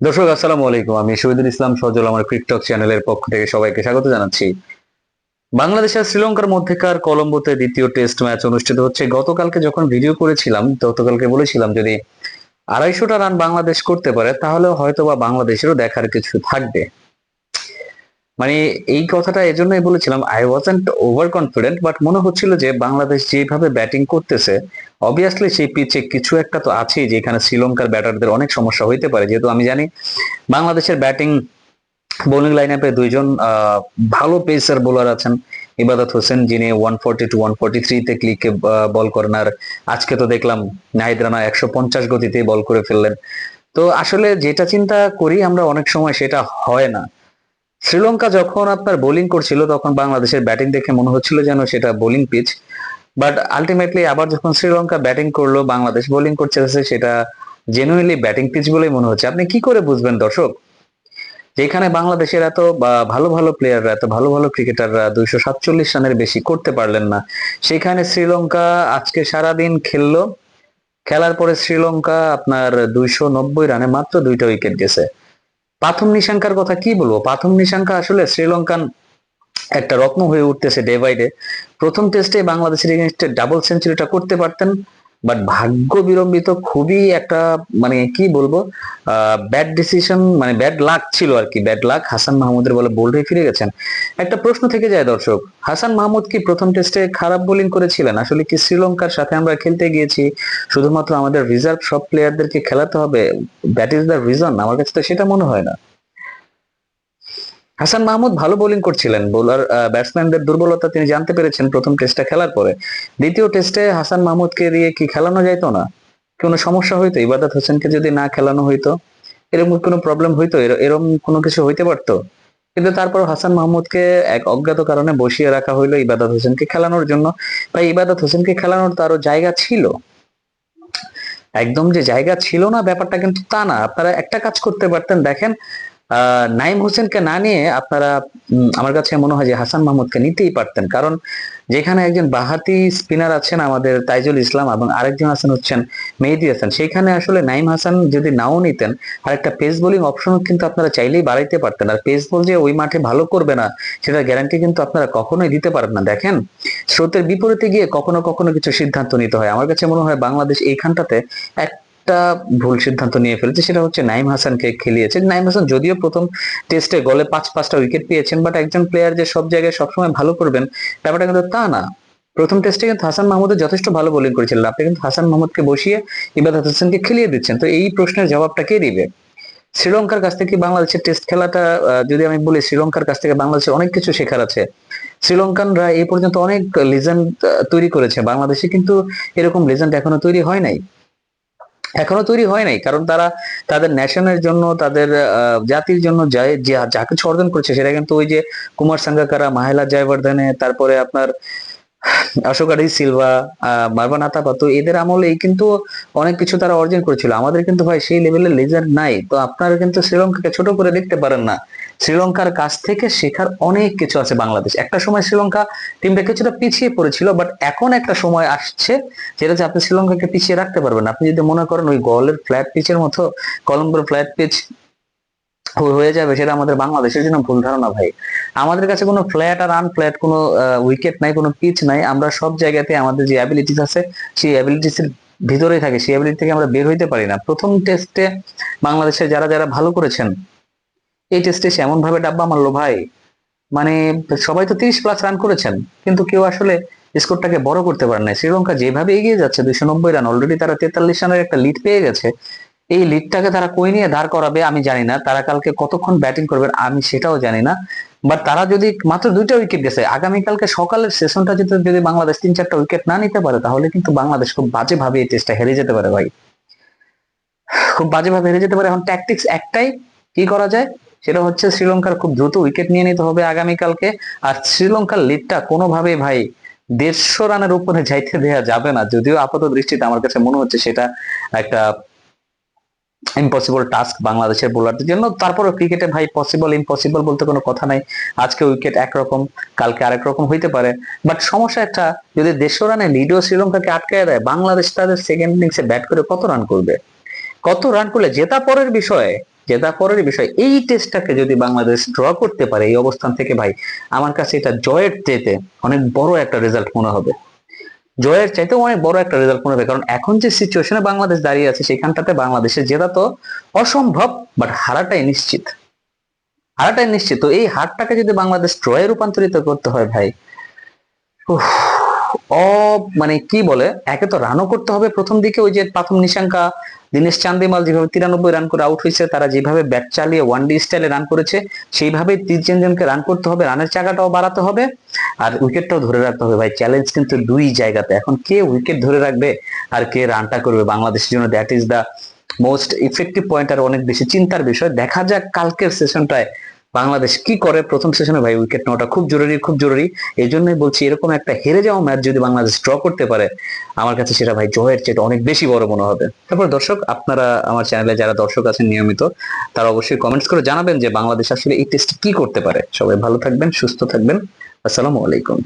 দর্শক, আসসালামু আলাইকুম। আমি শহীদুল ইসলাম সজল, আমার ক্রিকটক চ্যানেলের পক্ষ থেকে সবাইকে স্বাগত জানাচ্ছি। বাংলাদেশ আর শ্রীলঙ্কার মধ্যেকার কলম্বোতে দ্বিতীয় টেস্ট ম্যাচ অনুষ্ঠিত হচ্ছে। গতকালকে যখন ভিডিও করেছিলাম গতকালকে বলেছিলাম, যদি আড়াইশোটা রান বাংলাদেশ করতে পারে, তাহলে হয়তো বা বাংলাদেশেরও দেখার কিছু থাকবে। মানে এই কথাটা এজন্যই বলেছিলাম I wasn't over confident but মনে হচ্ছিল যে বাংলাদেশ যেভাবে ব্যাটিং করতেছে অবভিয়াসলি সেই পিচে কিছু একটা তো আছেই যেখানে শ্রীলঙ্কার ব্যাটারদের অনেক সমস্যা হইতে পারে। যেহেতু আমি জানি বাংলাদেশের ব্যাটিং বোলিং লাইন আপে দুইজন ভালো পেসার বোলার আছেন। ইবাদত হোসেন, যিনি one forty two one forty থ্রিতে ক্লিকে বল করেন, আর আজকে তো দেখলাম নাহিদ রানা একশো পঞ্চাশ গতিতে বল করে ফেললেন। তো আসলে যেটা চিন্তা করি আমরা অনেক সময় সেটা হয় না। শ্রীলঙ্কা যখন আপনার বোলিং করছিল, তখন বাংলাদেশের ব্যাটিং দেখে মনে হচ্ছিল যেন সেটা বোলিং পিচ বাট আলটিমেটলি আবার যখন শ্রীলঙ্কা ব্যাটিং করল, বাংলাদেশ বোলিং করছে সেটা জেনুইনলি ব্যাটিং পিচ বলেই মনে হচ্ছে। আপনি কি করে বুঝবেন দর্শক? যেখানে বাংলাদেশের এত ভালো ভালো প্লেয়াররা এত ভালো ভালো ক্রিকেটাররা দুইশো সাতচল্লিশ রানের বেশি করতে পারলেন না, সেখানে শ্রীলঙ্কা আজকে সারাদিন খেললো। খেলার পরে শ্রীলঙ্কা আপনার দুইশো নব্বই রানে মাত্র দুইটা উইকেট গেছে। প্রথম নিশাঙ্কার কথা কি বলব? প্রাথম নিশাঙ্কা আসলে শ্রীলঙ্কান একটা রত্ন হয়ে উঠতেছে ডে বাই ডে প্রথম টেস্টে বাংলাদেশের এগেনস্টে ডাবল সেঞ্চুরিটা করতে পারতেন। বাট ভাগ্য বিলম্বিত খুবই একটা মানে কি বলব ব্যাড ডিসিশন মানে ব্যাড লাক ছিল আর কি ব্যাড লাক হাসান মাহমুদের বলে বোল্ডে ফিরে গেছেন। একটা প্রশ্ন থেকে যায় দর্শক, হাসান মাহমুদ কি প্রথম টেস্টে খারাপ বোলিং করেছিলেন? আসলে কি শ্রীলঙ্কার সাথে আমরা খেলতে গিয়েছি? শুধুমাত্র আমাদের রিজার্ভ সব প্লেয়ারদেরকে খেলাতে হবে? দ্যাট ইজ দ্য রিজন আমার কাছে তো সেটা মনে হয় না। হাসান মাহমুদ ভালো বোলিং করছিলেন। বোলার ব্যাটসম্যানদের দুর্বলতা তিনি জানতে পেরেছেন প্রথম টেস্টটা খেলার পরে। দ্বিতীয় টেস্টে হাসান মাহমুদকে দিয়ে কি খেলানো যাইতো না? কোনো সমস্যা হইতো? ইবাদত হোসেনকে যদি না খেলানো হইতো, এরকম কোনো প্রবলেম হইতো? এর- এরকম কোনো কিছু হইতে পারতো? কিন্তু তারপর হাসান মাহমুদকে এক অজ্ঞাত কারণে বসিয়ে রাখা হইল ইবাদত হোসেনকে খেলানোর জন্য। ভাই, ইবাদত হোসেনকে খেলানোর তো আরও জায়গা ছিল। একদম যে জায়গা ছিল না, ব্যাপারটা কিন্তু তা না। আপনারা একটা কাজ করতে পারতেন। দেখেন নাইম হোসেনকে না নিয়ে আপনারা আমার কাছে মনে হয় যে হাসান মাহমুদকে নিতেই পারতেন। কারণ যেখানে একজন বাহাতি স্পিনার আছেন আমাদের তাইজুল ইসলাম এবং আরেকজন আছেন হচ্ছেন মেহেদি হাসান সেখানে আসলে নাইম হাসান যদি নাও নিতেন আর একটা পেস বোলিং অপশনও কিন্তু আপনারা চাইলেই বাড়াইতে পারতেন। আর পেস বল যে ওই মাঠে ভালো করবে না সেটা গ্যারান্টি কিন্তু আপনারা কখনোই দিতে পারেন না। দেখেন, স্রোতের বিপরীতে গিয়ে কখনো কখনো কিছু সিদ্ধান্ত নিতে হয়। আমার কাছে মনে হয় বাংলাদেশ এইখানটাতে একটা ভুল সিদ্ধান্ত নিয়ে ফেলেছে, সেটা হচ্ছে নাইম হাসানকে খেলিয়েছে। নাইম হাসান যদিও প্রথম টেস্টে গলে পাঁচ, পাঁচটা উইকেট পেয়েছেন বাট একজন প্লেয়ার যে সব জায়গায় সবসময় ভালো করবেন, ব্যাপারটা কিন্তু তা না। প্রথম টেস্টে কিন্তু হাসান মাহমুদের যথেষ্ট ভালো বোলিং করেছিলেন। আপনি কিন্তু হাসান মাহমুদকে বসিয়ে ইবাদ হোসেনকে খেলিয়ে দিচ্ছেন। তো এই প্রশ্নের জবাবটা কে দিবে? শ্রীলঙ্কার কাছ থেকে বাংলাদেশের টেস্ট খেলাটা যদি আমি বলি শ্রীলঙ্কার কাছ থেকে বাংলাদেশের অনেক কিছু শেখার আছে। শ্রীলঙ্কানরা এই পর্যন্ত অনেক লিজেন্ড তৈরি করেছে। বাংলাদেশে কিন্তু এরকম লিজেন্ড এখনও তৈরি হয় নাই। এখনও তৈরি হয় নাই, কারণ তারা তাদের ন্যাশনের জন্য, তাদের জাতির জন্য যা কিছু অর্জন করছে, সেটা কিন্তু ওই যে কুমার সাঙ্গাকারা, মাহেলা জয়বর্ধনে, তারপরে আপনার অশোক আদি সিলভা আহ, মার্বান এদের আমলে কিন্তু অনেক কিছু তারা অর্জন করেছিল। আমাদের কিন্তু ভাই সেই লেভেলের লেজার নাই। তো আপনারা কিন্তু শ্রীলঙ্কাকে ছোট করে দেখতে পারেন না। শ্রীলঙ্কার কাছ থেকে শেখার অনেক কিছু আছে বাংলাদেশ। একটা সময় শ্রীলঙ্কা টিমটা কিছুটা পিছিয়ে পড়েছিল বাট এখন একটা সময় আসছে যেটা হচ্ছে আপনি শ্রীলঙ্কাকে পিছিয়ে রাখতে পারবেন। আপনি যদি মনে করেন ওই গলের ফ্ল্যাট পিচের মতো কলম্বোর ফ্ল্যাট পিচ হয়ে যাবে সেটা আমাদের বাংলাদেশের জন্য ভুল ধারণা ভাই। আমাদের কাছে কোনো ফ্ল্যাট আর আনফ্ল্যাট কোনো উইকেট নাই, কোনো পিচ নাই। আমরা সব জায়গাতে আমাদের যে অ্যাবিলিটিস আছে, সেই অ্যাবিলিটিস এর ভিতরেই থাকে। সেই অ্যাবিলিটি থেকে আমরা বের হইতে পারি না। প্রথম টেস্টে বাংলাদেশের যারা যারা ভালো করেছেন, এই টেস্টে এসে এমন ভাবে ডাব্বা মারলো ভাই। মানে সবাই তো তিরিশ প্লাস রান করেছেন, কিন্তু কেউ আসলে স্কোরটাকে বড় করতে পারে না শ্রীলঙ্কা যেভাবে এগিয়ে যাচ্ছে, দুইশো নব্বই রান অলরেডি তারা তেতাল্লিশ রানের একটা লিড পেয়ে গেছে। এই লিডটাকে তারা কই নিয়ে দাঁড় করাবে আমি জানি না। তারা কালকে কতক্ষণ ব্যাটিং করবে আমি সেটাও জানি না। বাট তারা যদি মাত্র দুইটা উইকেট গেছে আগামীকালকে সকালের সেশনটা যদি যদি বাংলাদেশ তিন চারটা উইকেট না নিতে পারে, তাহলে কিন্তু বাংলাদেশ খুব বাজেভাবে এই টেস্টটা হেরে যেতে পারে ভাই। খুব বাজেভাবে হেরে যেতে পারে। এখন ট্যাকটিক্স একটাই, কি করা যায়? সেটা হচ্ছে শ্রীলঙ্কার খুব দ্রুত উইকেট নিয়ে নিতে হবে আগামীকালকে আর শ্রীলঙ্কার লিডটা কোনোভাবে ভাই দেড়শো রানের উপরে যাইতে দেওয়া যাবে না। যদিও আপাত দৃষ্টিতে আমার কাছে মনে হচ্ছে সেটা একটা ইম্পসিবল টাস্ক বাংলাদেশের বোলারদের জন্য। তারপরে ক্রিকেটে ভাই পসিবল ইম্পসিবল বলতে কোনো কথা নাই। আজকে উইকেট একরকম, কালকে আরেক রকম হইতে পারে। বাট সমস্যা একটা, যদি দেড়শো রানে লিডও শ্রীলঙ্কাকে আটকায় দেয়, বাংলাদেশ তাদের সেকেন্ড ইনিংসে ব্যাট করে কত রান করবে? কত রান করলে জেতা পরের বিষয়ে, জেতা পরের বিষয় এই টেস্টটাকে যদি বাংলাদেশ ড্র করতে পারে, এই অবস্থান থেকে ভাই, আমার কাছে এটা জয়ের চাইতে অনেক বড় একটা রেজাল্ট মনে হবে। জয়ের চাইতেও অনেক বড় একটা রেজাল্ট মনে হবে। কারণ এখন যে সিচুয়েশনে বাংলাদেশ দাঁড়িয়ে আছে সেখানটাতে বাংলাদেশের জেতা তো অসম্ভব বাট হারাটাই নিশ্চিত। হারাটাই নিশ্চিত। তো এই হারটাকে যদি বাংলাদেশ ড্রয়ে রূপান্তরিত করতে হয় ভাই উফ, অ মানে কি বলে, একে তো রানও করতে হবে প্রথম দিকে, ওই যে প্রথম নিশাঙ্কা, দীনেশ চান্দিমাল যেভাবে তিরানব্বই রান করে আউট হয়েছে, তারা যেভাবে ব্যাট চালিয়ে ওয়ান ডে স্টাইলে রান করেছে সেইভাবে তিনজনকে রান করতে হবে রানের চাকাটাও বাড়াতে হবে, আর উইকেটটাও ধরে রাখতে হবে। ভাই চ্যালেঞ্জ কিন্তু দুই জায়গাতে। এখন কে উইকেট ধরে রাখবে, আর কে রানটা করবে? বাংলাদেশের জন্য that is the most effective point আর অনেক বেশি চিন্তার বিষয়। দেখা যাক কালকের সেশনটায় বাংলাদেশ কি করে প্রথম সেশনে ভাই উইকেট নেওয়াটা খুব জরুরি খুব জরুরি। এই জন্যই বলছি, এরকম একটা হেরে যাওয়া ম্যাচ যদি বাংলাদেশ ড্র করতে পারে, আমার কাছে সেটা ভাই জয়ের চেয়ে অনেক বেশি বড় মনে হবে। তারপর দর্শক, আপনারা আমার চ্যানেলে যারা দর্শক আছেন নিয়মিত, তারা অবশ্যই কমেন্টস করে জানাবেন যে বাংলাদেশ আসলে এই টেস্ট কি করতে পারে। সবাই ভালো থাকবেন, সুস্থ থাকবেন। আসসালামু আলাইকুম।